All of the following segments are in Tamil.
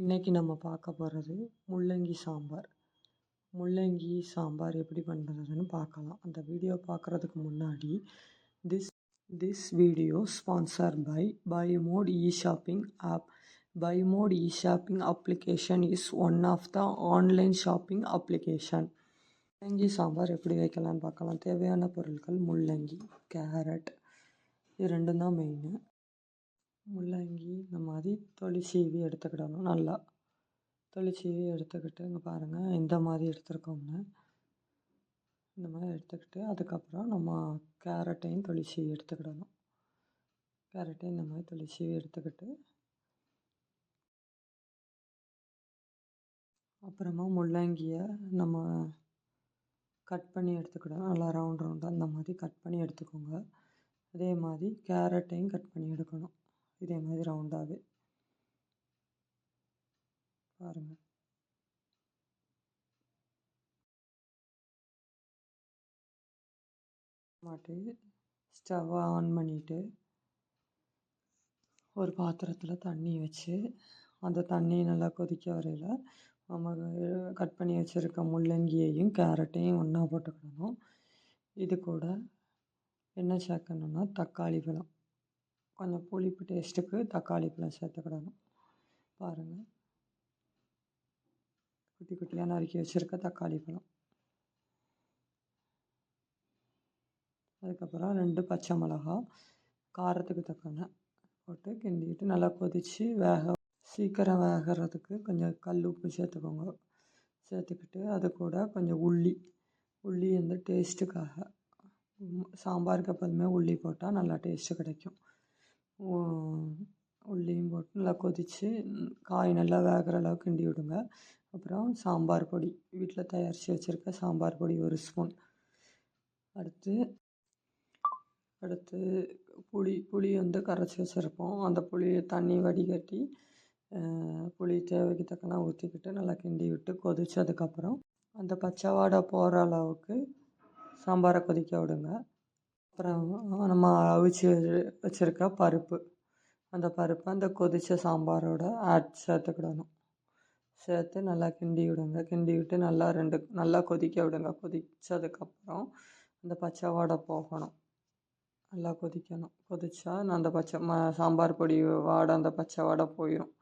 இன்றைக்கி நம்ம பார்க்க போகிறது முள்ளங்கி சாம்பார். முள்ளங்கி சாம்பார் எப்படி பண்ணுறதுன்னு பார்க்கலாம். அந்த வீடியோ பார்க்குறதுக்கு முன்னாடி this this video sponsor by by mod e shopping app by mod e shopping application is one of the online shopping application முள்ளங்கி சாம்பார் எப்படி வைக்கலான்னு பார்க்கலாம். தேவையான பொருட்கள் முள்ளங்கி கேரட் இது ரெண்டும் தான் மெயினு முள்ளங்கி இந்த மாதிரி தொளி சீவி எடுத்துக்கிடணும் நல்லா. தொளி சீவி எடுத்துக்கிட்டு இங்கே பாருங்கள் இந்த மாதிரி எடுத்துருக்கோங்க. இந்த மாதிரி எடுத்துக்கிட்டு அதுக்கப்புறம் நம்ம கேரட்டையும் தொளி சீவி எடுத்துக்கிடணும். கேரட்டையும் இந்த மாதிரி தொளி சீவி எடுத்துக்கிட்டு அப்புறமா முள்ளங்கியை நம்ம கட் பண்ணி எடுத்துக்கிடணும். நல்லா ரவுண்ட் ரவுண்டாக இந்த மாதிரி கட் பண்ணி எடுத்துக்கோங்க. அதே மாதிரி கேரட்டையும் கட் பண்ணி எடுக்கணும். இதே மாதிரி ரவுண்டாகவே பாருங்கள் மாட்டு ஸ்டவ்வை ஆன் பண்ணிவிட்டு ஒரு பாத்திரத்தில் தண்ணி வச்சு அந்த தண்ணி நல்லா கொதிக்க வரையில் நம்ம கட் பண்ணி வச்சுருக்க முள்ளங்கியையும் கேரட்டையும் ஒன்றா போட்டுக்கணும் இது கூட என்ன சேர்க்கணுன்னா தக்காளி பழம். கொஞ்சம் புளிப்பு டேஸ்ட்டுக்கு தக்காளி பழம் சேர்த்துக்கிடணும். பாருங்கள் குட்டி குட்டியாக நறுக்கி வச்சுருக்க தக்காளி பழம். அதுக்கப்புறம் ரெண்டு பச்சை மிளகா காரத்துக்கு தக்கன போட்டு கிண்டிக்கிட்டு நல்லா கொதித்து வேக சீக்கிரம் வேகிறதுக்கு கொஞ்சம் கல் உப்பு சேர்த்துக்கோங்க. சேர்த்துக்கிட்டு அது கூட கொஞ்சம் உள்ளி உள்ளி வந்து டேஸ்ட்டுக்காக சாம்பாருக்கு எப்போதுமே உள்ளி போட்டால் நல்லா டேஸ்ட்டு கிடைக்கும். உள்ளியும் போட்டு நல்லா கொதித்து காய் நல்லா வேகிற அளவுக்கு கிண்டி விடுங்க. அப்புறம் சாம்பார் பொடி. வீட்டில் தயாரித்து வச்சுருக்க சாம்பார் பொடி ஒரு ஸ்பூன். அடுத்து அடுத்து புளி புளி வந்து கரைச்சி வச்சுருப்போம். அந்த புளியை தண்ணி வடிகட்டி புளி தேவைக்கு தக்கன ஊற்றிக்கிட்டு நல்லா கிண்டி விட்டு கொதித்ததுக்கப்புறம் அந்த பச்சை வாடை போகிற அளவுக்கு சாம்பாரை கொதிக்க விடுங்க. அப்புறம் நம்ம அவிச்சு வச்சுருக்க பருப்பு. அந்த பருப்பை அந்த கொதித்த சாம்பாரோட ஆட் சேர்த்துக்கிடணும். சேர்த்து நல்லா கிண்டி விடுங்க. கிண்டி விட்டு நல்லா ரெண்டு நல்லா கொதிக்க விடுங்க. கொதித்ததுக்கப்புறம் அந்த பச்சை வாடை போகணும். நல்லா கொதிக்கணும். கொதித்தா அந்த பச்சை ம சாம்பார் பொடி வாடை அந்த பச்சை வாடை போயிடும்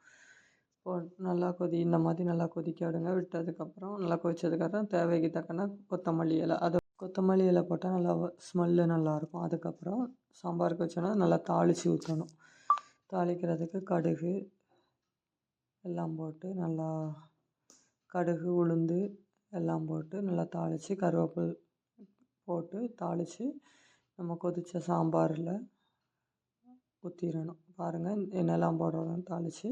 போ நல்லா கொதி இந்த மாதிரி நல்லா கொதிக்க விடுங்க. விட்டதுக்கப்புறம் நல்லா கொதித்ததுக்கப்புறம் தேவைக்கு தக்கன கொத்தமல்லி இலை. அது கொத்தமல்லி இலை போட்டால் நல்லா ஸ்மெல்லு நல்லாயிருக்கும். அதுக்கப்புறம் சாம்பாருக்கு வச்சோன்னா நல்லா தாளித்து ஊற்றணும் தாளிக்கிறதுக்கு கடுகு எல்லாம் போட்டு நல்லா கடுகு உளுந்து எல்லாம் போட்டு நல்லா தாளித்து கருவேப்பில் போட்டு தாளித்து நம்ம கொதித்த சாம்பாரில் ஊற்றிடணும் பாருங்கள் என்னெல்லாம் போடுறோன்னு தாளித்து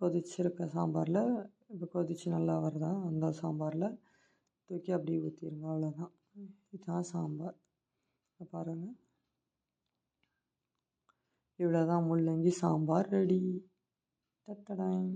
கொதிச்சிருக்க சாம்பாரில் இப்போ கொதித்து நல்லா வருதா அந்த சாம்பாரில் தூக்கி அப்படியே ஊற்றிடுங்க அவ்வளோதான் இதுதான் சாம்பார். பாருங்கள் இவ்வளோ தான் முள்ளங்கி சாம்பார் ரெடி. தட்டடாய்